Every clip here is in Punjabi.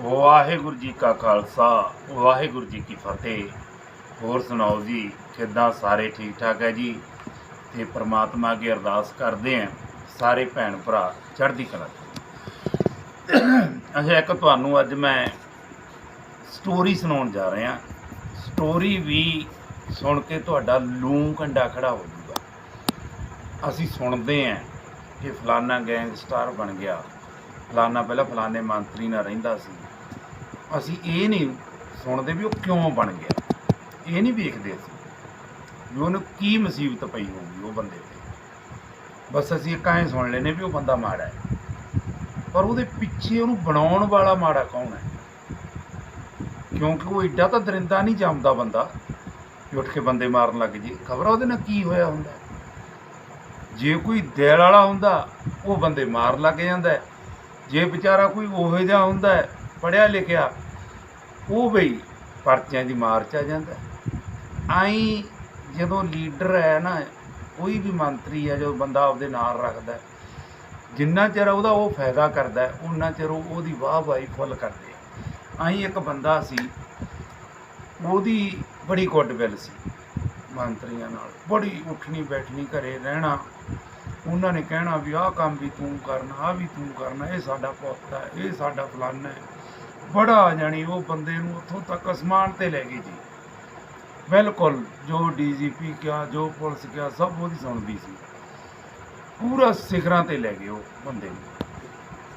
ਵਾਹਿਗੁਰੂ ਜੀ ਕਾ ਖਾਲਸਾ, ਵਾਹਿਗੁਰੂ ਜੀ ਕੀ ਫਤਿਹ। ਹੋਰ ਸੁਣਾਓ ਜੀ, ਕਿੱਦਾਂ ਸਾਰੇ ਠੀਕ ਠਾਕ ਹੈ ਜੀ? ਤੇ ਪ੍ਰਮਾਤਮਾ ਅੱਗੇ ਅਰਦਾਸ ਕਰਦੇ ਆਂ ਸਾਰੇ ਭੈਣ ਭਰਾ ਚੜ੍ਹਦੀ ਕਲਾ ਅੱਛਾ, ਇੱਕ ਤੁਹਾਨੂੰ ਅੱਜ ਮੈਂ ਸਟੋਰੀ ਸੁਣਾਉਣ ਜਾ ਰਿਹਾ। ਸਟੋਰੀ ਵੀ ਸੁਣ ਕੇ ਤੁਹਾਡਾ ਲੂੰ ਕੰਡਾ ਖੜਾ ਹੋ ਜਾਊਗਾ। ਅਸੀਂ ਸੁਣਦੇ ਆਂ ਕਿ ਫਲਾਨਾ ਗੈਂਗਸਟਰ ਬਣ ਗਿਆ। ਫਲਾਨਾ ਪਹਿਲਾਂ ਫਲਾਨੇ ਮੰਤਰੀ ਨਾਲ ਰਹਿੰਦਾ ਸੀ। ਅਸੀਂ ਇਹ ਨਹੀਂ ਸੁਣਦੇ ਵੀ ਉਹ ਕਿਉਂ ਬਣ ਗਿਆ। ਇਹ ਨਹੀਂ ਵੇਖਦੇ ਅਸੀਂ ਵੀ ਉਹਨੂੰ ਕੀ ਮੁਸੀਬਤ ਪਈ ਹੋਊਗੀ ਉਹ ਬੰਦੇ ਤੇ। ਬਸ ਅਸੀਂ ਇੱਕ ਐਂ ਸੁਣ ਲੈਨੇ ਵੀ ਉਹ ਬੰਦਾ ਮਾੜਾ ਹੈ। ਪਰ ਉਹਦੇ ਪਿੱਛੇ ਉਹਨੂੰ ਬਣਾਉਣ ਵਾਲਾ ਮਾੜਾ ਕੌਣ ਹੈ? ਕਿਉਂਕਿ ਉਹ ਏਡਾ ਤਾਂ ਦਰਿੰਦਾ ਨਹੀਂ ਜੰਮਦਾ ਬੰਦਾ ਵੀ ਉੱਠ ਕੇ ਬੰਦੇ ਮਾਰਨ ਲੱਗ ਜੀ। ਖਬਰ ਉਹਦੇ ਨਾਲ ਕੀ ਹੋਇਆ ਹੁੰਦਾ? ਜੇ ਕੋਈ ਦਿਲ ਵਾਲਾ ਹੁੰਦਾ, ਉਹ ਬੰਦੇ ਮਾਰ ਲੱਗ ਜਾਂਦਾ ਜੇ ਵਿਚਾਰਾ ਕੋਈ ਉਹੋ ਜਿਹਾ ਹੁੰਦਾ ਹੈ, ਪੜ੍ਹਿਆ ਲਿਖਿਆ ਉਹ ਬਈ ਪਰਚਿਆਂ ਦੀ ਮਾਰ ਚ ਆ ਜਾਂਦਾ। ਆਈ ਜਦੋਂ ਲੀਡਰ ਹੈ ਨਾ ਕੋਈ ਵੀ ਮੰਤਰੀ ਹੈ ਜੋ ਬੰਦਾ ਆਪਦੇ ਨਾਲ ਰੱਖਦਾ ਜਿੰਨਾ ਚਿਰ ਉਹਦਾ ਉਹ ਫਾਇਦਾ ਕਰਦਾ ਹੈ, ਉਨਾ ਚਿਰ ਉਹ ਉਹਦੀ ਵਾਹ ਵਾਹੀ ਫੁੱਲ ਕਰਦੇ ਆ ਆਈ ਇੱਕ ਬੰਦਾ ਸੀ ਉਹਦੀ ਬੜੀ ਗੁੱਡਵਿਲ ਸੀ ਮੰਤਰੀਆਂ ਨਾਲ। ਬੜੀ ਉੱਠਣੀ ਬੈਠਣੀ ਘਰੇ ਰਹਿਣਾ। ਉਹਨਾਂ ਨੇ ਕਹਿਣਾ ਵੀ ਆਹ ਕੰਮ ਵੀ ਤੂੰ ਕਰਨਾ ਆਹ ਵੀ ਤੂੰ ਕਰਨਾ ਇਹ ਸਾਡਾ ਪੁੱਤ ਹੈ ਇਹ ਸਾਡਾ ਫਲਾਨਾ ਹੈ। ਬੜਾ ਜਾਣੀ ਉਹ ਬੰਦੇ ਨੂੰ ਉੱਥੋਂ ਤੱਕ ਅਸਮਾਨ ਤੇ ਲੈ ਗਈ ਜੀ। ਬਿਲਕੁਲ, ਜੋ ਡੀਜੀਪੀ ਕਿਹਾ ਜੋ ਪੁਲਿਸ ਕਿਹਾ ਸਭ ਉਹਦੀ ਸੁਣਦੀ ਸੀ। ਪੂਰਾ ਸਿਖਰਾਂ ਤੇ ਲੈ ਗਏ ਉਹ ਬੰਦੇ ਨੂੰ।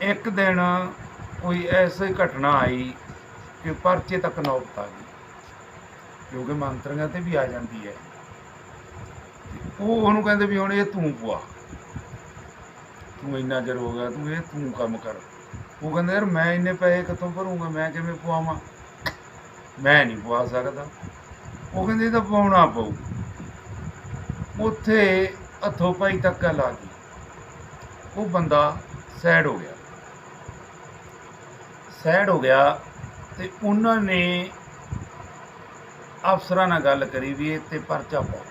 ਇੱਕ ਦਿਨ ਕੋਈ ਐਸੀ ਘਟਨਾ ਆਈ ਕਿ ਪਰਚੇ ਤੱਕ ਨੌਬਤ ਆ ਗਈ। ਕਿਉਂਕਿ ਮੰਤਰੀਆਂ ਤੇ ਵੀ ਆ ਜਾਂਦੀ ਹੈ। ਉਹ ਉਹਨੂੰ ਕਹਿੰਦੇ ਵੀ ਹੁਣ ਇਹ ਤੂੰ ਪਵਾ। ਤੂੰ ਇੰਨਾ ਚਿਰ ਹੋ ਗਿਆ, ਤੂੰ ਇਹ ਤੂੰ ਕੰਮ ਕਰ। ਉਹ ਕਹਿੰਦਾ ਯਾਰ ਮੈਂ ਇੰਨੇ ਪੈਸੇ ਕਿੱਥੋਂ ਭਰੂੰਗਾ? ਮੈਂ ਕਿਵੇਂ ਪਵਾਵਾਂ? ਮੈਂ ਨਹੀਂ ਪਵਾ ਸਕਦਾ। ਉਹ ਕਹਿੰਦੇ ਤਾਂ ਪਵਾਉਣਾ ਪਊ। ਉੱਥੇ ਹੱਥੋਂ ਪਾਈ ਤੱਕ ਲਾ ਗਈ ਉਹ ਬੰਦਾ ਸੈਡ ਹੋ ਗਿਆ। ਸੈਡ ਹੋ ਗਿਆ ਤੇ ਉਹਨਾਂ ਨੇ ਅਫਸਰਾਂ ਨਾਲ ਗੱਲ ਕਰੀ ਵੀ ਇਹ ਤੇ ਪਰਚਾ ਪਾਓ।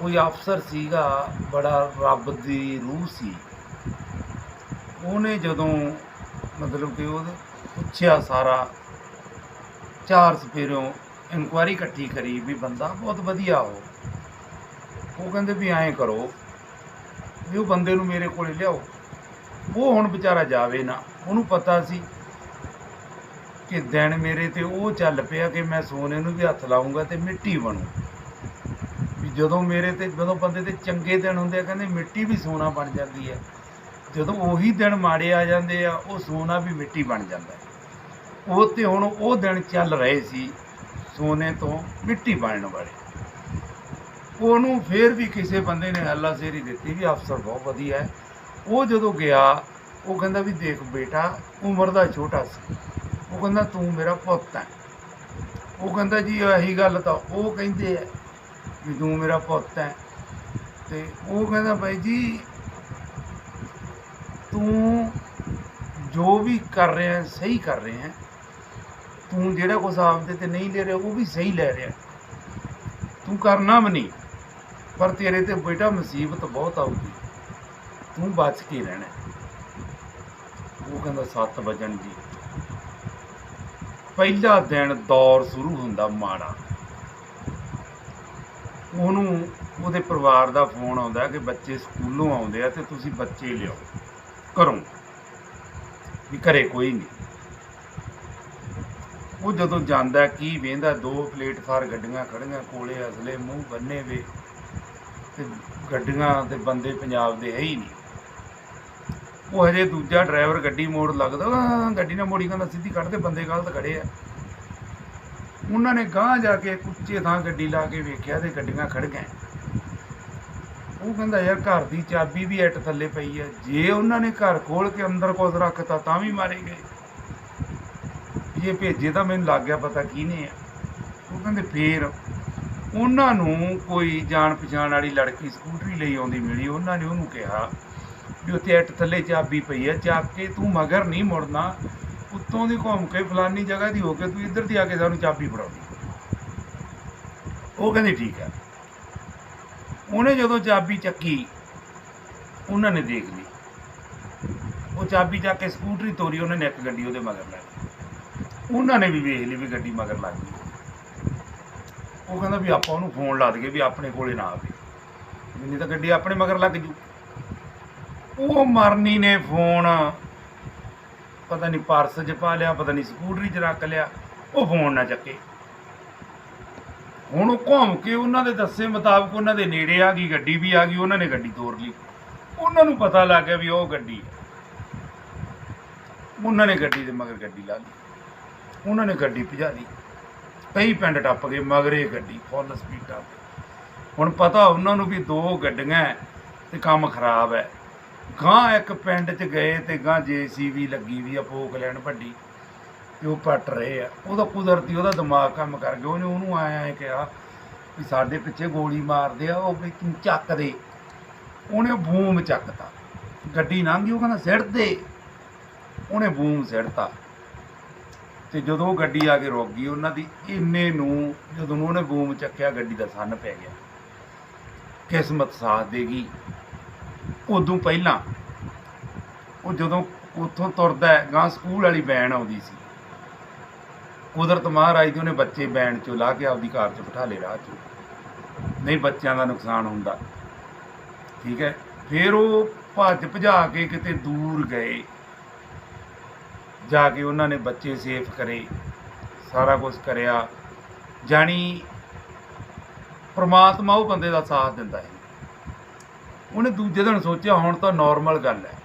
ਕੋਈ ਅਫਸਰ ਸੀਗਾ, ਬੜਾ ਰੱਬ ਦੀ ਰੂਹ ਸੀ। ਉਹਨੇ ਜਦੋਂ ਮਤਲਬ ਕਿ ਉਹ ਪੁੱਛਿਆ ਸਾਰਾ, ਚਾਰ ਸਪੇਰੋਂ ਇਨਕੁਆਰੀ ਇਕੱਠੀ ਕਰੀ ਵੀ ਬੰਦਾ ਬਹੁਤ ਵਧੀਆ ਹੋ ਉਹ ਕਹਿੰਦੇ ਵੀ ਐਂ ਕਰੋ ਵੀ ਉਹ ਬੰਦੇ ਨੂੰ ਮੇਰੇ ਕੋਲੇ ਲਿਆਓ। ਉਹ ਹੁਣ ਵਿਚਾਰਾ ਜਾਵੇ ਨਾ, ਉਹਨੂੰ ਪਤਾ ਸੀ ਕਿ ਦਿਨ ਮੇਰੇ ਤੇ ਉਹ ਚੱਲ ਪਿਆ ਕਿ ਮੈਂ ਸੋਨੇ ਨੂੰ ਵੀ ਹੱਥ ਲਾਉਂਗਾ ਤੇ ਮਿੱਟੀ ਬਣੂ। ਵੀ ਜਦੋਂ ਮੇਰੇ ਤੇ, ਜਦੋਂ ਬੰਦੇ ਤੇ ਚੰਗੇ ਦਿਨ ਹੁੰਦੇ ਆ, ਕਹਿੰਦੇ ਮਿੱਟੀ ਵੀ ਸੋਨਾ ਬਣ ਜਾਂਦੀ ਹੈ ਜਦੋਂ ਉਹੀ ਦਿਨ ਮਾੜੇ ਆ ਜਾਂਦੇ ਆ, ਉਹ ਸੋਨਾ ਵੀ ਮਿੱਟੀ ਬਣ ਜਾਂਦਾ ਹੈ। ਉਹ ਤੇ ਹੁਣ ਉਹ ਦਿਨ ਚੱਲ ਰਹੇ ਸੀ, ਸੋਨੇ ਤੋਂ ਮਿੱਟੀ ਬਣਨ ਵਾਲੇ। ਉਹਨੂੰ ਫੇਰ ਵੀ ਕਿਸੇ ਬੰਦੇ ਨੇ ਹੱਲਾ ਸੇਰੀ ਦਿੱਤੀ ਵੀ ਅਫਸਰ ਬਹੁਤ ਵਧੀਆ ਹੈ। ਉਹ ਜਦੋਂ ਗਿਆ, ਉਹ ਕਹਿੰਦਾ ਵੀ ਦੇਖ ਬੇਟਾ, ਉਮਰ ਦਾ ਛੋਟਾ ਸੀ। ਉਹ ਕਹਿੰਦਾ, ਤੂੰ ਮੇਰਾ ਪੁੱਤ ਹੈ। ਉਹ ਕਹਿੰਦਾ, ਜੀ, ਇਹੀ ਗੱਲ ਤਾਂ ਉਹ ਕਹਿੰਦੇ ਆ ਵੀ ਤੂੰ ਮੇਰਾ ਪੁੱਤ ਹੈ। ਤੇ ਉਹ ਕਹਿੰਦਾ ਭਾਈ ਜੀ ਤੂੰ ਜੋ ਵੀ ਕਰ ਰਿਹਾ ਸਹੀ ਕਰ ਰਿਹਾ ਤੂੰ ਜਿਹੜਾ ਕੁਛ ਆਪਦੇ ਤੇ ਨਹੀਂ ਲੈ ਰਿਹਾ, ਉਹ ਵੀ ਸਹੀ ਲੈ ਰਿਹਾ ਤੂੰ ਕਰਨਾ ਵੀ ਨਹੀਂ, ਪਰ ਤੇਰੇ ਤੇ ਬੇਟਾ ਮੁਸੀਬਤ ਬਹੁਤ ਆਊਗੀ। ਤੂੰ ਬਚ ਕੇ ਰਹਿਣਾ ਉਹ ਕਹਿੰਦਾ 7 ਵਜਣ ਜੀ। ਪਹਿਲਾ ਦਿਨ ਦੌਰ ਸ਼ੁਰੂ ਹੁੰਦਾ ਮਾੜਾ। ਉਹਨੂੰ ਉਹਦੇ ਪਰਿਵਾਰ ਦਾ ਫੋਨ ਆਉਂਦਾ ਕਿ ਬੱਚੇ ਸਕੂਲੋਂ ਆਉਂਦੇ ਆ ਤੇ ਤੁਸੀਂ ਬੱਚੇ ਲਿਆਓ। ਘਰੋਂ। ਵੀ ਘਰੇ ਕੋਈ ਨਹੀਂ। ਉਹ ਜਦੋਂ ਜਾਂਦਾ ਕੀ ਵੇਂਦਾ, ਦੋ ਪਲੇਟਫਾਰ ਗੱਡੀਆਂ ਖੜੀਆਂ ਕੋਲੇ, ਅਸਲੇ ਮੂੰਹ ਬੰਨੇ ਵੇ, ਤੇ ਗੱਡੀਆਂ ਤੇ ਬੰਦੇ ਪੰਜਾਬ ਦੇ ਹੈ ਹੀ ਨਹੀਂ। ਉਹ ਹਜੇ ਦੂਜਾ ਡਰਾਈਵਰ ਗੱਡੀ ਮੋੜ ਲੱਗਦਾ ਗੱਡੀ ਨਾ ਮੋੜੀ, ਕਹਿੰਦਾ, ਸਿੱਧੀ ਕੱਢ ਦੇ, ਬੰਦੇ ਗਲਤ ਖੜੇ ਆ। ਉਹਨਾਂ ਨੇ ਗਾਂਹ ਜਾ ਕੇ ਕੁੱਚੇ ਥਾਂ ਗੱਡੀ ਲਾ ਕੇ ਵੇਖਿਆ ਤੇ ਗੱਡੀਆਂ ਖੜ ਗਏ ਉਹ ਕਹਿੰਦਾ, ਯਾਰ ਘਰ ਦੀ ਚਾਬੀ ਵੀ ਐਟ ਥੱਲੇ ਪਈ ਹੈ। ਜੇ ਉਹਨਾਂ ਨੇ ਘਰ ਖੋਲ ਕੇ ਅੰਦਰ ਕੁਝ ਰੱਖਤਾ, ਤਾਂ ਵੀ ਮਾਰੇ ਗਏ। ਇਹ ਭੇਜੇ ਤਾਂ ਮੈਨੂੰ ਲੱਗ ਗਿਆ ਪਤਾ ਕਿਹਨੇ ਆ। ਉਹ ਕਹਿੰਦੇ, ਫੇਰ ਉਹਨਾਂ ਨੂੰ ਕੋਈ ਜਾਣ ਪਛਾਣ ਵਾਲੀ ਲੜਕੀ ਸਕੂਟਰੀ ਲਈ ਆਉਂਦੀ ਮਿਲੀ। ਉਹਨਾਂ ਨੇ ਉਹਨੂੰ ਕਿਹਾ ਵੀ ਉੱਥੇ ਐਟ ਥੱਲੇ ਚਾਬੀ ਪਈ ਹੈ। ਚੱਕ ਕੇ ਤੂੰ ਮਗਰ ਨਹੀਂ ਮੁੜਨਾ। ਉੱਤੋਂ ਦੀ ਘੁੰਮ ਕੇ ਫਲਾਨੀ ਜਗ੍ਹਾ ਦੀ ਹੋ ਕੇ ਤੂੰ ਇੱਧਰ ਦੀ ਆ ਕੇ ਸਾਨੂੰ ਚਾਬੀ ਫੜਾਉਣੀ ਉਹ ਕਹਿੰਦੇ, ਠੀਕ ਹੈ। ਉਹਨੇ ਜਦੋਂ ਚਾਬੀ ਚੱਕੀ, ਉਹਨਾਂ ਨੇ ਦੇਖ ਲਈ। ਉਹ ਚਾਬੀ ਚੱਕ ਕੇ ਸਕੂਟਰੀ ਤੋਰੀ, ਉਹਨਾਂ ਨੇ ਇੱਕ ਗੱਡੀ ਉਹਦੇ ਮਗਰ ਲੈ ਲਈ। ਉਹਨਾਂ ਨੇ ਵੀ ਵੇਖ ਲਈ ਵੀ ਗੱਡੀ ਮਗਰ ਲੱਗ ਗਈ। ਉਹ ਕਹਿੰਦਾ ਵੀ ਆਪਾਂ ਉਹਨੂੰ ਫੋਨ ਲਾ ਦਈਏ ਵੀ ਆਪਣੇ ਕੋਲੇ ਨਾ ਆਵੇ। ਵੀ ਨਹੀਂ ਤਾਂ ਗੱਡੀ ਆਪਣੇ ਮਗਰ ਲੱਗ ਜੂ। ਉਹ ਮਰਨੀ ਨੇ ਫੋਨ ਪਤਾ ਨਹੀਂ ਪਰਸ 'ਚ ਪਾ ਲਿਆ, ਪਤਾ ਨਹੀਂ ਸਕੂਟਰੀ 'ਚ ਰੱਖ ਲਿਆ। ਉਹ ਫੋਨ ਨਾ ਚੱਕੇ। ਹੁਣ ਉਹ ਘੁੰਮ ਕੇ ਉਹਨਾਂ ਦੇ ਦੱਸੇ ਮੁਤਾਬਕ ਉਹਨਾਂ ਦੇ ਨੇੜੇ ਆ ਗਈ, ਗੱਡੀ ਵੀ ਆ ਗਈ, ਉਹਨਾਂ ਨੇ ਗੱਡੀ ਤੋੜ ਲਈ। ਉਹਨਾਂ ਨੂੰ ਪਤਾ ਲੱਗ ਗਿਆ ਵੀ ਉਹ ਗੱਡੀ ਉਹਨਾਂ ਨੇ ਗੱਡੀ ਦੇ ਮਗਰ ਗੱਡੀ ਲਾ ਲਈ। ਉਹਨਾਂ ਨੇ ਗੱਡੀ ਭਜਾ ਲਈ। ਕਈ ਪਿੰਡ ਟੱਪ ਗਏ, ਮਗਰੇ ਗੱਡੀ ਫੁੱਲ ਸਪੀਡ ਟੱਪ ਹੁਣ ਪਤਾ ਉਹਨਾਂ ਨੂੰ ਵੀ ਦੋ ਗੱਡੀਆਂ ਹੈ ਤੇ ਕੰਮ ਖਰਾਬ ਹੈ ਗਾਂ ਇੱਕ ਪਿੰਡ 'ਚ ਗਏ ਤੇ ਗਾਂ ਜੀਸੀਬੀ ਲੱਗੀ ਵੀ ਆ ਪੋਕ ਲੈਣ ਵੱਡੀ। ਤੇ ਉਹ ਪੱਟ ਰਹੇ ਆ। ਉਹਦਾ ਕੁਦਰਤੀ ਉਹਦਾ ਦਿਮਾਗ ਕੰਮ ਕਰ ਗਿਆ। ਉਹਨੇ ਉਹਨੂੰ ਆਇਆ ਹੈ ਕਿਹਾ ਵੀ ਸਾਡੇ ਪਿੱਛੇ ਗੋਲੀ ਮਾਰਦੇ ਆ, ਉਹ ਵੀ ਤੂੰ ਚੱਕ ਦੇ। ਉਹਨੇ ਬੂਮ ਚੱਕਤਾ। ਗੱਡੀ ਲੰਘ ਗਈ, ਉਹ ਕਹਿੰਦਾ ਸਿੱਟ ਦੇ। ਉਹਨੇ ਬੂਮ ਸਿੱਟਤਾ। ਤੇ ਜਦੋਂ ਉਹ ਗੱਡੀ ਆ ਕੇ ਰੁਕ ਗਈ, ਉਹਨਾਂ ਦੀ ਇੰਨੇ ਨੂੰ ਜਦੋਂ ਨੂੰ ਉਹਨੇ ਬੂਮ ਚੱਕਿਆ, ਗੱਡੀ ਦਾ ਸੰਨ ਪੈ ਗਿਆ। ਕਿਸਮਤ ਸਾਥ ਦੇਗੀ ਉਦੋਂ ਪਹਿਲਾਂ ਉਹ ਜਦੋਂ ਉੱਥੋਂ ਤੁਰਦਾ ਗਾਂ ਸਕੂਲ ਵਾਲੀ ਵੈਨ ਆਉਂਦੀ ਸੀ। ਕੁਦਰਤ ਮਹਾਰਾਜ ਦੀ ਉਹਨੇ ਬੱਚੇ ਵੈਨ ਚੋਂ ਲਾ ਕੇ ਆਪਦੀ ਕਾਰ 'ਚ ਬਿਠਾ ਲਏ ਰਾਹ 'ਚ। ਨਹੀਂ ਬੱਚਿਆਂ ਦਾ ਨੁਕਸਾਨ ਹੁੰਦਾ। ਠੀਕ ਹੈ? ਫਿਰ ਉਹ ਭੱਜ ਭਜਾ ਕੇ ਕਿਤੇ ਦੂਰ ਗਏ। ਜਾ ਕੇ ਉਹਨਾਂ ਨੇ ਬੱਚੇ ਸੇਫ ਕਰੇ, ਸਾਰਾ ਕੁਝ ਕਰਿਆ। ਜਾਣੀ ਪ੍ਰਮਾਤਮਾ ਉਹ ਬੰਦੇ ਦਾ ਸਾਥ ਦਿੰਦਾ ਹੈ। ਉਹਨੇ ਦੂਜੇ ਦਿਨ ਸੋਚਿਆ, ਹੁਣ ਤਾਂ ਨਾਰਮਲ ਗੱਲ ਹੈ।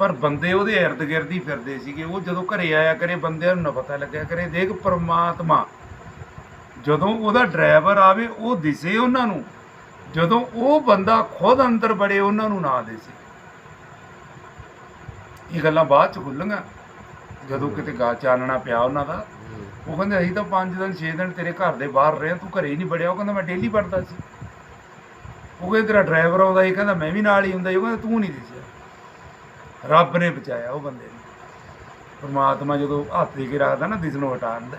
ਪਰ ਬੰਦੇ ਉਹਦੇ ਇਰਦ ਗਿਰਦ ਹੀ ਫਿਰਦੇ ਸੀਗੇ। ਉਹ ਜਦੋਂ ਘਰੇ ਆਇਆ ਕਰੇ, ਬੰਦਿਆਂ ਨੂੰ ਨਾ ਪਤਾ ਲੱਗਿਆ ਕਰੇ। ਦੇਖ ਪਰਮਾਤਮਾ, ਜਦੋਂ ਉਹਦਾ ਡਰਾਈਵਰ ਆਵੇ, ਉਹ ਦਿਸੇ ਉਹਨਾਂ ਨੂੰ। ਜਦੋਂ ਉਹ ਬੰਦਾ ਖੁਦ ਅੰਦਰ ਬੜੇ ਉਹਨਾਂ ਨੂੰ ਨਾ ਦਿਸੇ। ਇਹ ਗੱਲਾਂ ਬਾਅਦ ਚ ਖੁੱਲੀਆਂ ਜਦੋਂ ਕਿਤੇ ਗਾ ਚਾਨਣਾ ਪਿਆ ਉਹਨਾਂ ਦਾ, ਉਹ ਕਹਿੰਦੇ, ਅਸੀਂ ਤਾਂ 5 ਦਿਨ 6 ਦਿਨ ਤੇਰੇ ਘਰ ਦੇ ਬਾਹਰ ਰਹੇ ਤੂੰ ਘਰੇ ਹੀ ਨਹੀਂ ਵੜਿਆ। ਉਹ ਕਹਿੰਦਾ, ਮੈਂ ਡੇਲੀ ਵੜਦਾ ਸੀ। ਉਹ ਕਹਿੰਦਾ, ਤੇਰਾ ਡਰਾਈਵਰ ਆਉਂਦਾ ਇਹ ਕਹਿੰਦਾ, ਮੈਂ ਵੀ ਨਾਲ ਹੀ ਹੁੰਦਾ ਸੀ। ਉਹ ਕਹਿੰਦਾ, ਤੂੰ ਨਹੀਂ ਦਿਸਿਆ। ਰੱਬ ਨੇ ਬਚਾਇਆ ਉਹ ਬੰਦੇ ਨੂੰ। ਪਰਮਾਤਮਾ ਜਦੋਂ ਹੱਥ ਦੇ ਕੇ ਰੱਖਦਾ ਨਾ ਦਿਸ ਨੂੰ ਹਟਾ ਦਿੰਦਾ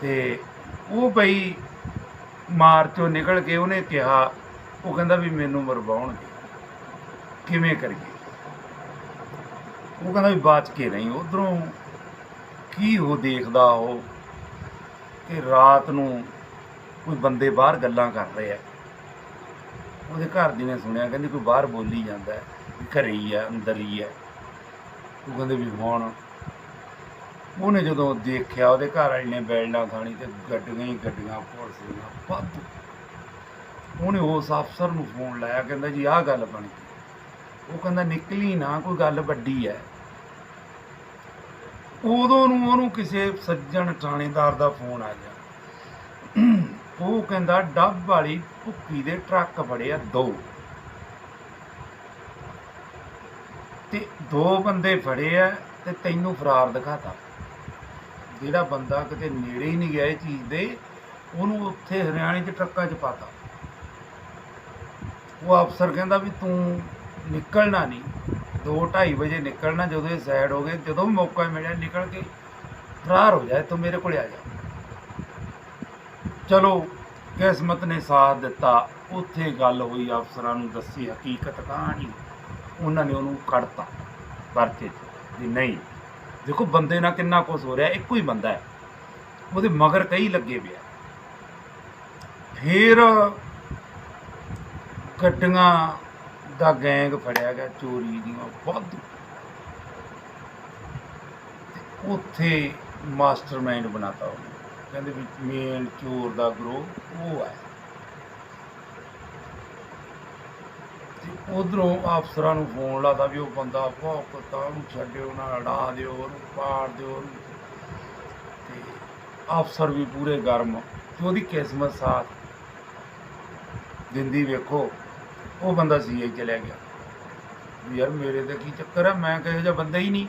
ਤੇ ਉਹ ਬਈ ਮਾਰ ਚੋਂ ਨਿਕਲ ਕੇ ਉਹਨੇ ਕਿਹਾ ਉਹ ਕਹਿੰਦਾ ਵੀ ਮੈਨੂੰ ਮਰਵਾਉਣਗੇ ਕਿਵੇਂ ਕਰੀਏ? ਉਹ ਕਹਿੰਦਾ ਵੀ ਬਾਚ ਕੇ ਨਹੀਂ ਉਧਰੋਂ ਕੀ ਉਹ ਦੇਖਦਾ ਉਹ ਕਿ ਰਾਤ ਨੂੰ ਕੋਈ ਬੰਦੇ ਬਾਹਰ ਗੱਲਾਂ ਕਰ ਰਹੇ ਆ। ਉਹਦੇ ਘਰ ਦੀ ਨੇ ਸੁਣਿਆ ਕਹਿੰਦੀ ਕੋਈ ਬਾਹਰ ਬੋਲੀ ਜਾਂਦਾ। ਹੈ, ਘਰੇ ਹੀ ਆ, ਅੰਦਰ ਹੀ ਹੈ ਉਹ ਕਹਿੰਦੇ ਵੀ ਹੁਣ ਉਹਨੇ ਜਦੋਂ ਦੇਖਿਆ, ਉਹਦੇ ਘਰ ਵਾਲੀ ਨੇ ਬੈਲਡਾਂ ਖਾਣੀ ਤੇ ਗੱਡੀਆਂ ਹੀ ਗੱਡੀਆਂ ਪੁਲਿਸ ਵਾਧੂ। ਉਹਨੇ ਉਸ ਅਫਸਰ ਨੂੰ ਫੋਨ ਲਾਇਆ, ਕਹਿੰਦਾ ਜੀ ਆਹ ਗੱਲ ਬਣੀ ਉਹ ਕਹਿੰਦਾ ਨਿਕਲੀ ਨਾ, ਕੋਈ ਗੱਲ ਵੱਡੀ ਹੈ ਉਦੋਂ ਨੂੰ ਉਹਨੂੰ ਕਿਸੇ ਸੱਜਣ ਥਾਣੇਦਾਰ ਦਾ ਫੋਨ ਆ ਗਿਆ। ਉਹ ਕਹਿੰਦਾ, ਡੱਬ ਵਾਲੀ ਭੁੱਕੀ ਦੇ ਟਰੱਕ ਫੜਿਆ ਦੋ। ਤੇ ਦੋ ਬੰਦੇ ਫੜੇ ਆ ਤੇ ਤੈਨੂੰ ਫਰਾਰ ਦਿਖਾਤਾ। ਜਿਹੜਾ ਬੰਦਾ ਕਿਤੇ ਨੇੜੇ ਹੀ ਨਹੀਂ ਗਿਆ ਇਹ ਚੀਜ਼ ਦੇ, ਉਹਨੂੰ ਉੱਥੇ ਹਰਿਆਣੇ 'ਚ ਟਰੱਕਾਂ 'ਚ ਪਾਤਾ। ਉਹ ਅਫਸਰ ਕਹਿੰਦਾ ਵੀ ਤੂੰ ਨਿਕਲਣਾ ਨਹੀਂ। 2:30 ਵਜੇ ਨਿਕਲਣਾ ਜਦੋਂ ਇਹ ਸਾਈਡ ਹੋ ਗਏ, ਜਦੋਂ ਵੀ ਮੌਕਾ ਮਿਲਿਆ ਨਿਕਲ ਕੇ ਫਰਾਰ ਹੋ ਜਾਏ ਤੂੰ ਮੇਰੇ ਕੋਲ ਆ ਜਾ। ਚਲੋ, ਕਿਸਮਤ ਨੇ ਸਾਥ ਦਿੱਤਾ। ਉੱਥੇ ਗੱਲ ਹੋਈ ਅਫਸਰਾਂ ਨੂੰ ਦੱਸੀ ਹਕੀਕਤ ਕਹਾਣੀ। ਉਹਨਾਂ ਨੇ ਉਹਨੂੰ ਕੱਢਤਾ, ਪਰਚੇ 'ਚ, ਵੀ ਨਹੀਂ। ਦੇਖੋ ਬੰਦੇ ਨਾਲ ਕਿੰਨਾ ਕੁਝ ਹੋ ਰਿਹਾ, ਇੱਕੋ ਹੀ ਬੰਦਾ ਹੈ। ਉਹਦੇ ਮਗਰ ਕਈ ਲੱਗੇ ਪਿਆ ਫਿਰ ਗੱਡੀਆਂ ਦਾ ਗੈਂਗ ਫੜਿਆ ਗਿਆ, ਚੋਰੀ ਦੀਆਂ, ਵਾਧੂ। ਤੇ ਉੱਥੇ ਮਾਸਟਰਮਾਈਂਡ ਬਣਾਤਾ ਉਹਨੇ। ਕਹਿੰਦੇ ਵੀ ਮੇਨ ਚੋਰ ਦਾ ਗਰੋਹ ਉਹ ਹੈ। ਉਧਰੋਂ ਅਫਸਰਾਂ ਨੂੰ ਫੋਨ ਲਾਦਾ ਵੀ ਉਹ ਬੰਦਾ ਭੌਂਕਦਾ ਉਹਨੂੰ ਛੱਡਿਓ ਨਾ ਅੜਾ ਦਿਓ, ਉਹਨੂੰ ਪਾੜ ਦਿਓ, ਉਹਨੂੰ। ਤੇ ਅਫਸਰ ਵੀ ਪੂਰੇ ਗਰਮ ਤੇ ਉਹਦੀ ਕਿਸਮਤ ਸਾਥ ਦਿੰਦੀ ਵੇਖੋ, ਉਹ ਬੰਦਾ ਸੀਆਈ ਚਲਿਆ ਗਿਆ। ਵੀ ਯਾਰ ਮੇਰੇ ਤੇ ਕੀ ਚੱਕਰ ਆ? ਮੈਂ ਕਹੇ ਜਿਹਾ ਬੰਦਾ ਹੀ ਨਹੀਂ।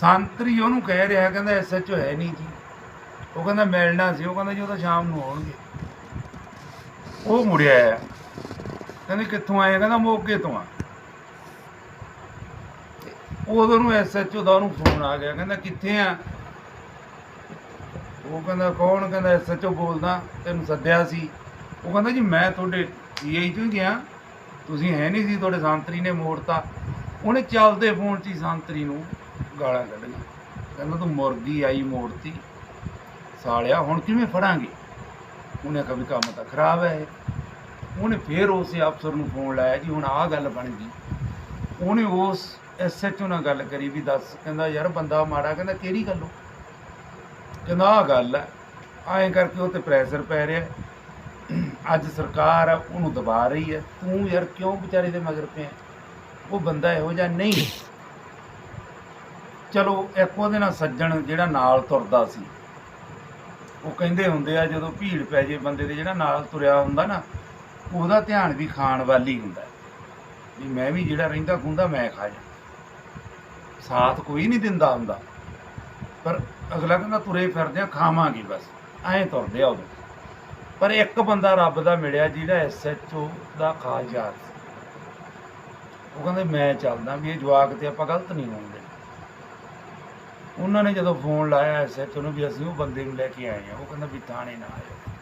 ਸੰਤਰੀ ਉਹਨੂੰ ਕਹਿ ਰਿਹਾ, ਕਹਿੰਦਾ ਐਸਐਚਓ ਹੈ ਨਹੀਂ ਜੀ। ਉਹ ਕਹਿੰਦਾ ਮਿਲਣਾ ਸੀ, ਉਹ ਕਹਿੰਦਾ ਜੀ ਉਹ ਤਾਂ ਸ਼ਾਮ ਨੂੰ ਆਉਣਗੇ। ਉਹ ਮੁੜਿਆ ਆ। ਕਹਿੰਦੇ ਕਿੱਥੋਂ ਆਏ ਕਹਿੰਦਾ ਮੋਗੇ ਤੋਂ ਆ। ਤੇ ਉਦੋਂ ਨੂੰ ਐਸਐਚਓ ਦਾ ਉਹਨੂੰ ਫੋਨ ਆ ਗਿਆ। ਕਹਿੰਦਾ ਕਿੱਥੇ ਆ? ਉਹ ਕਹਿੰਦਾ ਕੌਣ? ਕਹਿੰਦਾ ਐਸਐਚਓ ਬੋਲਦਾ। ਤੈਨੂੰ ਸੱਦਿਆ ਸੀ। ਉਹ ਕਹਿੰਦਾ ਜੀ ਮੈਂ ਤੁਹਾਡੇ ਸੀਆਈ ਤੋਂ ਹੀ ਗਿਆ। ਤੁਸੀਂ ਹੈ ਨਹੀਂ ਸੀ ਤੁਹਾਡੇ ਸੰਤਰੀ ਨੇ ਮੋੜਤਾ। ਉਹਨੇ ਚੱਲਦੇ ਫੋਨ 'ਚ ਹੀ ਸੰਤਰੀ ਨੂੰ ਗਾਲਾਂ ਕੱਢੀਆਂ। ਕਹਿੰਦਾ ਤੂੰ ਮੁਰਗੀ ਆਈ ਮੋੜਤੀ। ਸਾਲਿਆ, ਹੁਣ ਕਿਵੇਂ ਫੜਾਂਗੇ? ਉਹਨੇ ਕਿਹਾ ਵੀ ਕੰਮ ਤਾਂ ਖਰਾਬ ਹੈ ਇਹ। ਉਹਨੇ ਫੇਰ ਉਸੇ ਅਫਸਰ ਨੂੰ ਫੋਨ ਲਾਇਆ ਜੀ ਹੁਣ ਆਹ ਗੱਲ ਬਣ ਗਈ। ਉਹਨੇ ਉਸ ਐਸਐਚਓ ਨਾਲ ਗੱਲ ਕਰੀ ਵੀ ਦੱਸ ਕਹਿੰਦਾ ਯਾਰ ਬੰਦਾ ਮਾੜਾ ਕਹਿੰਦਾ ਕਿਹੜੀ ਗੱਲੋਂ ਕਹਿੰਦਾ ਆਹ ਗੱਲ ਹੈ ਐਂ ਕਰਕੇ ਉਹ ਤੇ ਪ੍ਰੈਸ਼ਰ ਪੈ ਰਿਹਾ ਅੱਜ ਸਰਕਾਰ ਆ, ਉਹਨੂੰ ਦਬਾ ਰਹੀ ਹੈ। ਤੂੰ ਯਾਰ ਕਿਉਂ ਵਿਚਾਰੇ ਦੇ ਮਗਰ ਪਿਆ ਉਹ ਬੰਦਾ ਇਹੋ ਜਿਹਾ ਨਹੀਂ ਚਲੋ ਇੱਕ ਉਹਦੇ ਨਾਲ ਸੱਜਣ ਜਿਹੜਾ ਨਾਲ ਤੁਰਦਾ ਸੀ। ਉਹ ਕਹਿੰਦੇ ਹੁੰਦੇ ਆ ਜਦੋਂ ਭੀੜ ਪੈ ਜੇ ਬੰਦੇ ਦੇ ਜਿਹੜਾ ਨਾਲ ਤੁਰਿਆ ਹੁੰਦਾ ਨਾ ਉਹਦਾ ਧਿਆਨ ਵੀ ਖਾਣ ਵੱਲ ਹੀ। ਹੁੰਦਾ ਵੀ ਮੈਂ ਵੀ ਜਿਹੜਾ ਰਹਿੰਦਾ ਖੁੰਦਾ ਮੈਂ ਖਾ ਜਾ। ਸਾਥ ਕੋਈ ਨਹੀਂ ਦਿੰਦਾ ਹੁੰਦਾ। ਪਰ ਅਗਲਾ ਕਹਿੰਦਾ ਤੁਰੇ ਫਿਰਦੇ ਆ ਖਾਵਾਂਗੇ ਬਸ, ਐਂ ਤੁਰਦੇ ਆ ਉਦੋਂ ਪਰ ਇੱਕ ਬੰਦਾ ਰੱਬ ਦਾ ਮਿਲਿਆ ਜਿਹੜਾ ਐਸਐਚਓ ਦਾ ਖਾਸ ਯਾਰ ਸੀ। ਉਹ ਕਹਿੰਦੇ ਮੈਂ ਚੱਲਦਾ ਵੀ ਇਹ ਜਵਾਕ ਤੇ ਆਪਾਂ ਗਲਤ ਨਹੀਂ ਹੋਣ ਦੇਣਾ ਉਹਨਾਂ ਨੇ ਜਦੋਂ ਫੋਨ ਲਾਇਆ ਐਸਐਚਓ ਨੂੰ ਵੀ ਅਸੀਂ ਉਹ ਬੰਦੇ ਨੂੰ ਲੈ ਕੇ ਆਏ ਆ ਉਹ ਕਹਿੰਦਾ ਵੀ ਥਾਣੇ ਨਾ ਆਇਓ।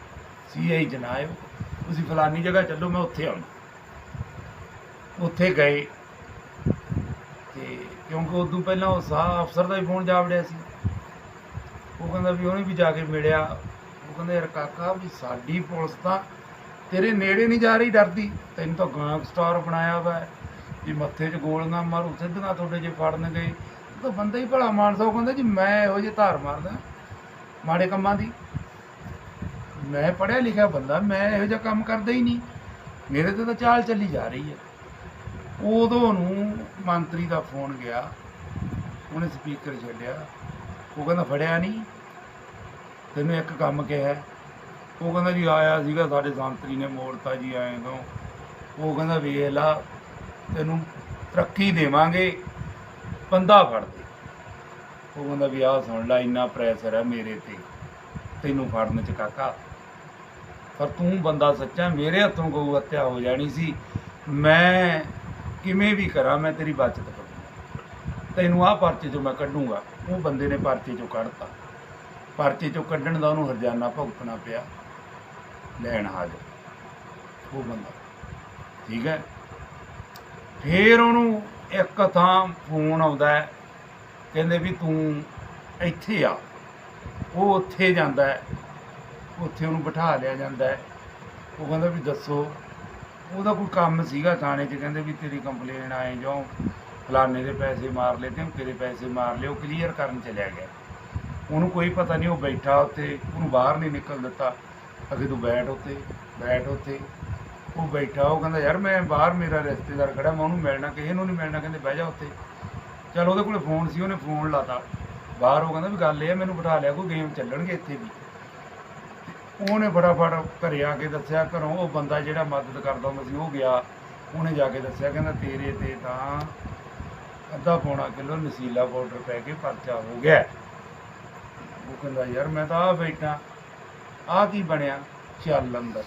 ਸੀਆਈ ਚ ਨਾ ਆਇਓ ਤੁਸੀਂ ਫਲਾਨੀ ਜਗ੍ਹਾ ਚੱਲੋ, ਮੈਂ ਉੱਥੇ ਆਉਣਾ। ਉੱਥੇ ਗਏ ਤੇ ਕਿਉਂਕਿ ਉਦੋਂ ਪਹਿਲਾਂ ਉਹ ਸਾਹ ਅਫਸਰ ਦਾ ਹੀ ਫੋਨ ਜਾ ਵੜਿਆ ਸੀ। ਉਹ ਕਹਿੰਦਾ ਵੀ ਉਹਨੇ ਵੀ ਜਾ ਕੇ ਮਿਲਿਆ। ਉਹ ਕਹਿੰਦਾ, ਯਾਰ ਕਾਕਾ, ਵੀ ਸਾਡੀ ਪੁਲਿਸ ਤਾਂ ਤੇਰੇ ਨੇੜੇ ਨਹੀਂ ਜਾ ਰਹੀ, ਡਰਦੀ। ਤੈਨੂੰ ਤਾਂ ਗੈਂਗਸਟਰ ਬਣਾਇਆ ਵਾ। ਵੀ ਮੱਥੇ 'ਚ ਗੋਲੀਆਂ ਮਾਰੂ ਸਿੱਧੀਆਂ ਤੁਹਾਡੇ ਜੇ ਫੜਨ ਗਏ। ਤਾਂ ਬੰਦਾ ਹੀ ਭਲਾ ਮਾਨਸਾ, ਉਹ ਕਹਿੰਦਾ ਜੀ, ਮੈਂ ਇਹੋ ਜਿਹੇ ਧਾਰ ਮਾਰਦਾ। ਮਾੜੇ ਕੰਮਾਂ ਦੀ। ਮੈਂ ਪੜ੍ਹਿਆ ਲਿਖਿਆ ਬੰਦਾ, ਮੈਂ ਇਹੋ ਜਿਹਾ ਕੰਮ ਕਰਦਾ ਹੀ ਨਹੀਂ। ਮੇਰੇ ਤੇ ਤਾਂ ਚਾਲ ਚੱਲੀ ਜਾ ਰਹੀ ਹੈ। ਉਦੋਂ ਨੂੰ ਮੰਤਰੀ ਦਾ ਫੋਨ ਗਿਆ, ਉਹਨੇ ਸਪੀਕਰ ਛੱਡਿਆ। ਉਹ ਕਹਿੰਦਾ, ਫੜਿਆ ਨਹੀਂ। ਤੈਨੂੰ ਇੱਕ ਕੰਮ ਕਿਹਾ ਉਹ ਕਹਿੰਦਾ, ਜੀ, ਆਇਆ ਸੀਗਾ ਸਾਡੇ ਸੰਤਰੀ ਨੇ, ਮੋੜਤਾ ਜੀ ਆਏ ਤੋਂ। ਉਹ ਕਹਿੰਦਾ, ਵੇਖ ਲਾ, ਤੈਨੂੰ ਤਰੱਕੀ ਦੇਵਾਂਗੇ, ਬੰਦਾ ਫੜ ਦੇ। ਉਹ ਕਹਿੰਦਾ, ਵੀ ਆਹ ਸੁਣ ਲੈ, ਇੰਨਾ ਪ੍ਰੈਸ਼ਰ ਹੈ ਮੇਰੇ ਤੇ। ਤੈਨੂੰ ਫੜਨ ਚ ਕਾਕਾ ਪਰ ਤੂੰ ਬੰਦਾ ਸੱਚਾ, ਮੇਰੇ ਹੱਥੋਂ ਗਊ ਹੱਤਿਆ ਹੋ ਜਾਣੀ ਸੀ। ਮੈਂ ਕਿਵੇਂ ਵੀ ਕਰਾਂ, ਮੈਂ ਤੇਰੀ ਬਚਤ ਕਰੂੰ ਤੈਨੂੰ ਆਹ ਪਰਚੇ ਚੋਂ ਮੈਂ ਕੱਢੂੰਗਾ। ਉਹ ਬੰਦੇ ਨੇ ਪਰਚੇ ਚੋਂ ਕੱਢਤਾ। ਪਰਚੇ ਚੋਂ ਕੱਢਣ ਦਾ ਉਹਨੂੰ ਹਰਜਾਨਾ ਭੁਗਤਣਾ ਪਿਆ। ਲੈਣ ਹਾਜ਼ਰ। ਉਹ ਬੰਦਾ। ਠੀਕ ਹੈ? ਫੇਰ ਉਹਨੂੰ ਇੱਕ ਥਾਂ ਫੋਨ ਆਉਂਦਾ ਹੈ। ਕਹਿੰਦੇ ਵੀ ਤੂੰ ਇੱਥੇ ਆ। ਉਹ ਉੱਥੇ ਜਾਂਦਾ ਹੈ। ਉੱਥੇ ਉਹਨੂੰ ਬਿਠਾ ਲਿਆ ਜਾਂਦਾ ਹੈ। ਉਹ ਕਹਿੰਦਾ ਵੀ ਦੱਸੋ, ਉਹਦਾ ਕੋਈ ਕੰਮ ਸੀਗਾ ਥਾਣੇ 'ਚ? ਕਹਿੰਦੇ ਵੀ ਤੇਰੀ ਕੰਪਲੇਨ ਆਏ ਜੋ ਫਲਾਣੇ ਦੇ ਪੈਸੇ ਮਾਰ ਲਏ ਤੇ ਤੇਰੇ ਪੈਸੇ ਮਾਰ ਲਏ, ਉਹ ਕਲੀਅਰ ਕਰਨ ਚਲਿਆ ਗਿਆ। ਉਹਨੂੰ ਕੋਈ ਪਤਾ ਨਹੀਂ, ਉਹ ਬੈਠਾ ਉੱਥੇ, ਉਹਨੂੰ ਬਾਹਰ ਨਹੀਂ ਨਿਕਲ ਦਿੱਤਾ। ਅਗੇ ਤੂੰ ਬੈਠ ਉੱਥੇ ਬੈਠ ਉੱਥੇ। ਉਹ ਬੈਠਾ, ਉਹ ਕਹਿੰਦਾ, ਯਾਰ ਮੈਂ ਬਾਹਰ ਮੇਰਾ ਰਿਸ਼ਤੇਦਾਰ ਖੜਾ ਮੈਂ ਉਹਨੂੰ ਮਿਲਣਾ, ਕਿਸੇ ਨੂੰ ਨਹੀਂ ਮਿਲਣਾ। ਕਹਿੰਦੇ, ਬਹਿ ਜਾ ਉੱਥੇ। ਚਲ ਉਹਦੇ ਕੋਲੇ ਫੋਨ ਸੀ, ਉਹਨੇ ਫੋਨ ਲਾਤਾ। ਬਾਹਰ ਉਹ ਕਹਿੰਦਾ ਵੀ ਗੱਲ ਇਹ ਆ, ਮੈਨੂੰ ਬਿਠਾ ਲਿਆ, ਕੋਈ ਗੇਮ ਚੱਲਣਗੇ ਇੱਥੇ ਵੀ। ਉਹਨੇ ਫਟਾਫਟ ਘਰੇ ਆ ਕੇ ਦੱਸਿਆ, ਘਰੋਂ ਉਹ ਬੰਦਾ ਜਿਹੜਾ ਮਦਦ ਕਰਦਾ ਹੁੰਦਾ ਸੀ, ਉਹ ਗਿਆ। ਉਹਨੇ ਜਾ ਕੇ ਦੱਸਿਆ, ਕਹਿੰਦਾ ਤੇਰੇ ਤੇ ਤਾਂ ਅੱਧਾ ਪੌਣਾ ਕਿਲੋ ਨਸੀਲਾ ਪਾਊਡਰ ਪੈ ਕੇ ਪਰਚਾ ਹੋ ਗਿਆ। ਉਹ ਕਹਿੰਦਾ, ਯਾਰ ਮੈਂ ਤਾਂ ਆ ਬੈਠਾ। ਆ ਕੀ ਬਣਿਆ? ਚੱਲ ਅੰਦਰ।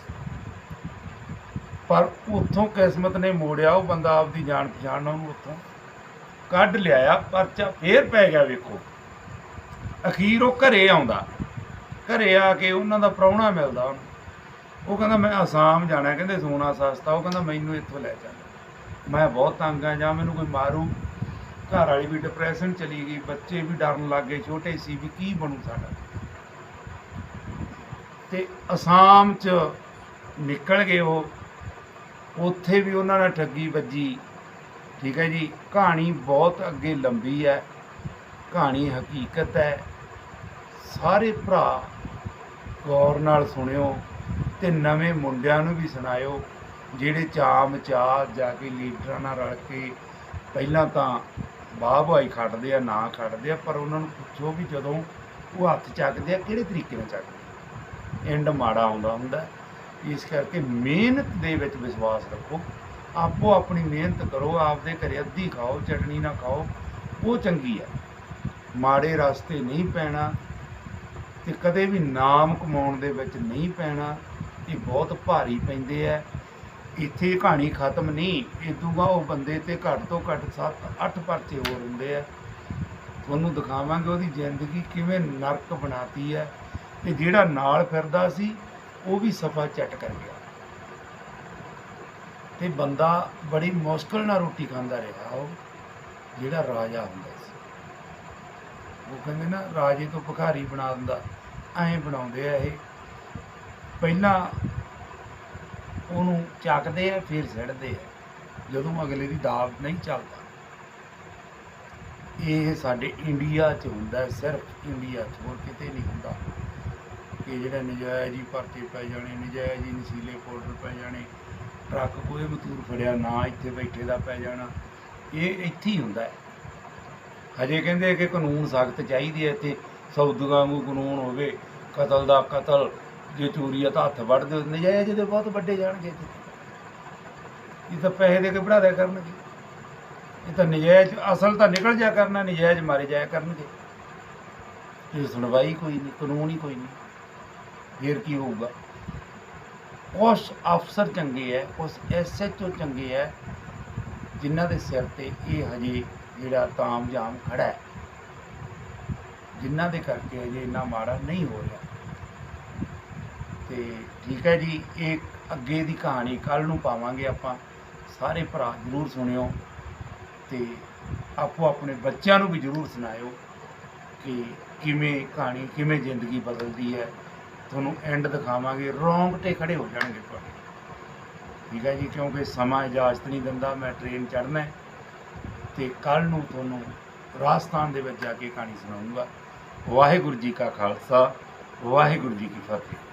ਪਰ ਉੱਥੋਂ ਕਿਸਮਤ ਨੇ ਮੋੜਿਆ, ਉਹ ਬੰਦਾ ਆਪਦੀ ਜਾਣ ਪਛਾਣ ਨਾਲ ਉਹਨੂੰ ਉੱਥੋਂ ਕੱਢ ਲਿਆਇਆ, ਪਰਚਾ ਫੇਰ ਪੈ ਗਿਆ, ਵੇਖੋ। ਅਖੀਰ ਉਹ ਘਰੇ ਆਉਂਦਾ। ਘਰੇ ਆ ਕੇ ਉਹਨਾਂ ਦਾ ਪ੍ਰਾਹੁਣਾ ਮਿਲਦਾ ਉਹਨੂੰ। ਉਹ ਕਹਿੰਦਾ, ਮੈਂ ਆਸਾਮ ਜਾਣਾ ਕਹਿੰਦੇ, ਸੋਨਾ ਸਸਤਾ। ਉਹ ਕਹਿੰਦਾ, ਮੈਨੂੰ ਇੱਥੋਂ ਲੈ ਚੱਲ ਮੈਂ ਬਹੁਤ ਤੰਗ ਆ ਜਾਂ ਮੈਨੂੰ ਕੋਈ ਮਾਰੂ। ਘਰ ਵਾਲੀ ਵੀ ਡਿਪਰੈਸ਼ਨ ਚਲੀ ਗਈ, ਬੱਚੇ ਵੀ ਡਰਨ ਲੱਗ ਗਏ, ਛੋਟੇ ਸੀ ਵੀ ਕੀ ਬਣੂ ਸਾਡਾ। ਤੇ ਅਸਾਮ ਚ ਨਿਕਲ ਗਏ ਉਹ। ਉੱਥੇ ਵੀ ਉਹਨਾਂ ਨਾਲ ਠੱਗੀ ਵੱਜੀ। ਠੀਕ ਹੈ ਜੀ, ਕਹਾਣੀ ਬਹੁਤ ਅੱਗੇ ਲੰਬੀ ਹੈ। ਕਹਾਣੀ ਹਕੀਕਤ ਹੈ। ਸਾਰੇ ਭਰਾ ਗੌਰ ਨਾਲ ਸੁਣਿਓ ਤੇ ਨਵੇਂ ਮੁੰਡਿਆਂ ਨੂੰ ਵੀ ਸੁਣਾਇਓ, ਜਿਹੜੇ ਚਾਮ ਚਾਹ ਜਾ ਕੇ ਲੀਡਰਾਂ ਨਾਲ ਰਲ ਕੇ ਪਹਿਲਾਂ ਤਾਂ ਵਾਹ ਭਾਈ ਖੜਦੇ ਆ, ਨਾ ਖੜਦੇ ਆ, ਪਰ ਉਹਨਾਂ ਨੂੰ ਪੁੱਛੋ ਵੀ ਜਦੋਂ ਉਹ ਹੱਥ ਚੱਕਦੇ ਆ, ਕਿਹੜੇ ਤਰੀਕੇ ਨਾਲ ਚੱਕਦੇ ਐਂਡ ਮਾੜਾ ਆਉਂਦਾ ਹੁੰਦਾ ਇਸ ਕਰਕੇ ਮਿਹਨਤ ਦੇ ਵਿੱਚ ਵਿਸ਼ਵਾਸ ਰੱਖੋ। ਆਪੋ ਆਪਣੀ ਮਿਹਨਤ ਕਰੋ, ਆਪਦੇ ਘਰੇ ਅੱਧੀ ਖਾਓ ਚਟਣੀ ਨਾ ਖਾਓ, ਉਹ ਚੰਗੀ ਆ ਮਾੜੇ ਰਸਤੇ ਨਹੀਂ ਪੈਣਾ। ਤੇ ਕਦੇ ਵੀ ਨਾਮ ਕਮਾਉਣ ਦੇ ਵਿੱਚ ਨਹੀਂ ਪੈਣਾ, ਇਹ ਬਹੁਤ ਭਾਰੀ ਪੈਂਦੇ ਆ। ਇੱਥੇ ਕਹਾਣੀ ਖਤਮ ਨਹੀਂ ਇਦੂਗਾ ਉਹ ਬੰਦੇ ਤੇ ਘੱਟ ਤੋਂ ਘੱਟ 7-8 ਪਰਚੇ ਹੋਰ ਹੁੰਦੇ ਆ। ਤੁਹਾਨੂੰ ਦਿਖਾਵਾਂਗੇ ਉਹਦੀ ਜ਼ਿੰਦਗੀ ਕਿਵੇਂ ਨਰਕ ਬਣਾਤੀ ਹੈ ਤੇ ਜਿਹੜਾ ਨਾਲ ਫਿਰਦਾ ਸੀ, ਉਹ ਵੀ ਸਫਾ ਚੱਟ ਕਰ ਗਿਆ। ਤੇ ਬੰਦਾ ਬੜੀ ਮੁਸ਼ਕਲ ਨਾਲ ਰੋਟੀ ਖਾਂਦਾ ਰਿਹਾ ਉਹ, ਜਿਹੜਾ ਰਾਜਾ ਹੁੰਦਾ ਉਹ ਕਹਿੰਦੇ ਨਾ, ਰਾਜੇ ਤੋਂ ਭਿਖਾਰੀ ਬਣਾ ਦਿੰਦਾ। ਐਂ ਬਣਾਉਂਦੇ ਆ ਇਹ। ਪਹਿਲਾਂ ਉਹਨੂੰ ਚੱਕਦੇ ਆ, ਫਿਰ ਸੜਦੇ ਆ। ਜਦੋਂ ਅਗਲੇ ਦੀ ਦਾਬ ਨਹੀਂ ਚੱਲਦਾ। ਇਹ ਸਾਡੇ ਇੰਡੀਆ 'ਚ ਹੁੰਦਾ ਸਿਰਫ ਇੰਡੀਆ 'ਚ, ਹੋਰ ਕਿਤੇ ਨਹੀਂ ਹੁੰਦਾ। ਕਿ ਜਿਹੜਾ ਨਜਾਇਜ਼ ਹੀ ਪਰਚੇ ਪੈ ਜਾਣੇ, ਨਜਾਇਜ਼ ਹੀ ਨਸ਼ੀਲੇ ਪਾਊਡਰ ਪੈ ਜਾਣੇ, ਟਰੱਕ ਕੋਈ ਮਤੂਰ ਫੜਿਆ ਨਾ ਇੱਥੇ ਬੈਠੇ ਦਾ ਪੈ ਜਾਣਾ। ਇਹ ਇੱਥੇ ਹੀ ਹੁੰਦਾ ਹੈ। ਹਜੇ ਕਹਿੰਦੇ ਕਿ ਕਾਨੂੰਨ ਸਖਤ ਚਾਹੀਦੀ ਹੈ ਇੱਥੇ ਸੌਦੂਆਂ ਵਾਂਗੂ ਕਾਨੂੰਨ ਹੋਵੇ, ਕਤਲ ਦਾ ਕਤਲ, ਜੇ ਚੋਰੀ ਆ ਤਾਂ ਹੱਥ ਵੱਢ ਦਿਓ, ਨਜਾਇਜ਼ ਦੇ ਬਹੁਤ ਵੱਡੇ ਜਾਣਗੇ ਇੱਥੇ। ਇਹ ਤਾਂ ਪੈਸੇ ਦੇ ਕੇ ਬਣਾ ਦਿਆ ਕਰਨਗੇ। ਇਹ ਤਾਂ ਨਜਾਇਜ਼, ਅਸਲ ਤਾਂ ਨਿਕਲ ਜਾ ਕਰਨਾ, ਨਜਾਇਜ਼ ਮਾਰੇ ਜਾਇਆ ਕਰਨਗੇ। ਇਹ ਸੁਣਵਾਈ ਕੋਈ ਨਹੀਂ, ਕਾਨੂੰਨ ਹੀ ਕੋਈ ਨਹੀਂ। ਫੇਰ ਕੀ ਹੋਊਗਾ? ਉਸ ਅਫਸਰ ਚੰਗੇ ਹੈ, ਉਸ ਐਸਐਚਓ ਚੰਗੇ ਹੈ, ਜਿਨ੍ਹਾਂ ਦੇ ਸਿਰ ਤੇ ਇਹ ਹਜੇ ਜਿਹੜਾ ਤਾਮ ਜਾਮ ਖੜਾ ਹੈ। ਜਿਨ੍ਹਾਂ ਦੇ ਕਰਕੇ ਅਜੇ ਇੰਨਾ ਮਾੜਾ ਨਹੀਂ ਹੋ ਰਿਹਾ। ਤੇ ਠੀਕ ਹੈ ਜੀ, ਇਹ ਅੱਗੇ ਦੀ ਕਹਾਣੀ ਕੱਲ ਨੂੰ ਪਾਵਾਂਗੇ ਆਪਾਂ। ਸਾਰੇ ਭਰਾ ਜ਼ਰੂਰ ਸੁਣਿਓ ਤੇ ਆਪੋ ਆਪਣੇ ਬੱਚਿਆਂ ਨੂੰ ਵੀ ਜ਼ਰੂਰ ਸੁਣਾਇਓ ਕਿ ਕਿਵੇਂ ਕਹਾਣੀ, ਕਿਵੇਂ ਜ਼ਿੰਦਗੀ ਬਦਲਦੀ ਹੈ। ਤੁਹਾਨੂੰ ਐਂਡ ਦਿਖਾਵਾਂਗੇ। ਰੌਂਗਟੇ ਖੜੇ ਹੋ ਜਾਣਗੇ ਤੁਹਾਡੇ। ਠੀਕ ਹੈ ਜੀ, ਕਿਉਂਕਿ ਸਮਾਂ ਇਜਾਜ਼ਤ ਨਹੀਂ ਦਿੰਦਾ, ਮੈਂ ਟ੍ਰੇਨ ਚੜ੍ਹਨਾ ਹੈ। ਤੇ ਕੱਲ ਨੂੰ ਤੁਹਾਨੂੰ ਰਾਜਸਥਾਨ ਦੇ ਵਿੱਚ ਜਾ ਕੇ ਕਹਾਣੀ ਸੁਣਾਉਂਗਾ। ਵਾਹਿਗੁਰੂ ਜੀ ਕਾ ਖਾਲਸਾ, ਵਾਹਿਗੁਰੂ ਜੀ ਕੀ ਫਤਿਹ।